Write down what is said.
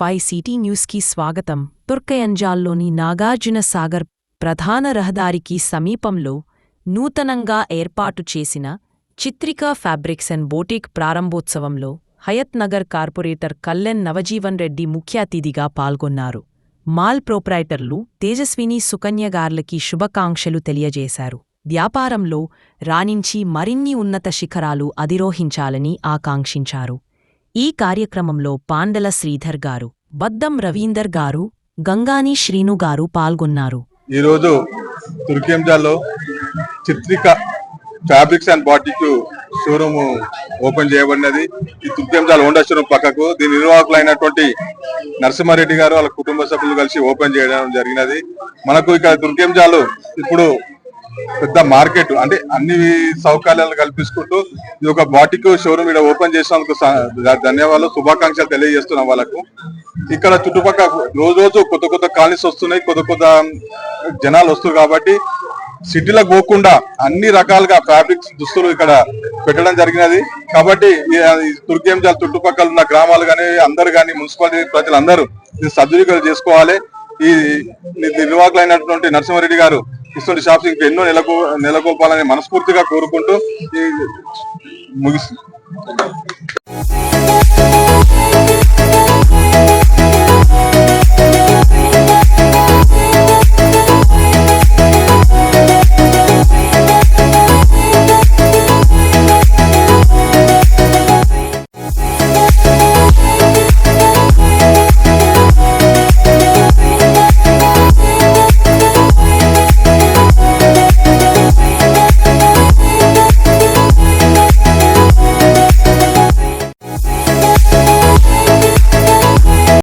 Five city న్యూస్కి స్వాగతం. తుర్కయంజాల్లోని నాగార్జున సాగర్ ప్రధాన రహదారికి సమీపంలో నూతనంగా ఏర్పాటు చేసిన చిత్రికా ఫ్యాబ్రిక్స్ అండ్ బోటిక్ ప్రారంభోత్సవంలో హయత్ నగర్ కార్పొరేటర్ కల్లెన్ నవజీవన్ రెడ్డి ముఖ్య అతిథిగా పాల్గొన్నారు. మాల్ ప్రొప్రైటర్లు తేజస్విని సుకన్య గార్లకి శుభాకాంక్షలు తెలియజేశారు. వ్యాపారంలో రాణించి మరిన్ని ఉన్నత శిఖరాలు అధిరోహించాలని ఆకాంక్షించారు. ఈ కార్యక్రమంలో పాండల శ్రీధర్ గారు బద్దం రవీందర్ గారు గంగాని శ్రీను గారు పాల్గొన్నారు. ఈరోజు తుర్కియంజాల్లో Chitrika fabrics and boutique showroom open చేయబడినది. ఈ తుర్కియంజాల్ హోండా షోరూమ్ పక్కకు దీని నిర్వాహకులు అయినటువంటి నరసింహారెడ్డి గారు వాళ్ళ కుటుంబ సభ్యులు కలిసి ఓపెన్ చేయడం జరిగినది. మనకు ఇక్కడ తుర్కియంజాలు ఇప్పుడు పెద్ద మార్కెట్. అంటే అన్ని సౌకర్యాలు కల్పించుకుంటూ ఇది ఒక బాటిక్ షోరూమ్ ఇక్కడ ఓపెన్ చేసినందుకు ధన్యవాదాలు శుభాకాంక్షలు తెలియజేస్తున్నాం వాళ్ళకు. ఇక్కడ చుట్టుపక్కల రోజు రోజు కొత్త కొత్త కాలనీస్ వస్తున్నాయి కొత్త కొత్త జనాలు వస్తున్నారు కాబట్టి సిటీలకు పోకుండా అన్ని రకాలుగా ఫ్యాబ్రిక్స్ దుస్తులు ఇక్కడ పెట్టడం జరిగినది. కాబట్టి ఈ- చుట్టుపక్కల ఉన్న గ్రామాలు కానీ అందరు కానీ మున్సిపాలిటీ ప్రజలందరూ దీన్ని సద్వినియోగం చేసుకోవాలి. ఈ నిర్వాహకులైనటువంటి నరసింహారెడ్డి గారు ఇటువంటి షాప్స్ ఇంకా ఎన్నో నెలకొ నెలకొల్పాలని మనస్ఫూర్తిగా కోరుకుంటూ ముగిస్తుంది